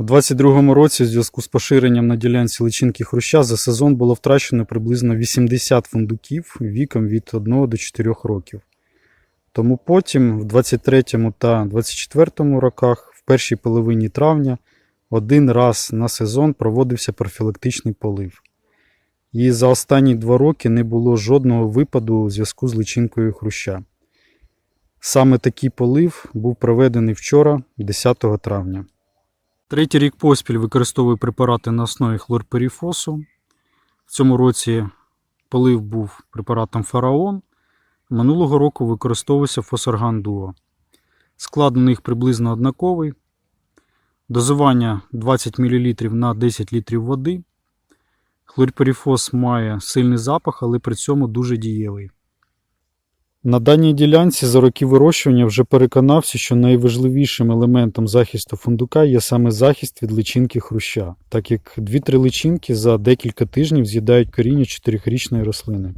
У 2022 році, у зв'язку з поширенням на ділянці личинки хруща, за сезон було втрачено приблизно 80 фундуків віком від 1 до 4 років. Тому потім, в 23 та 24 роках, в першій половині травня, один раз на сезон проводився профілактичний полив. І за останні два роки не було жодного випаду у зв'язку з личинкою хруща. Саме такий полив був проведений вчора, 10 травня. Третій рік поспіль використовую препарати на основі хлорперіфосу. В цьому році полив був препаратом фараон. Минулого року використовувався фосорган дуо. Склад у них приблизно однаковий. Дозування 20 мл на 10 літрів води. Хлорперіфос має сильний запах, але при цьому дуже дієвий. На даній ділянці за роки вирощування вже переконався, що найважливішим елементом захисту фундука є саме захист від личинки хруща, так як 2-3 личинки за декілька тижнів з'їдають коріння 4-річної рослини.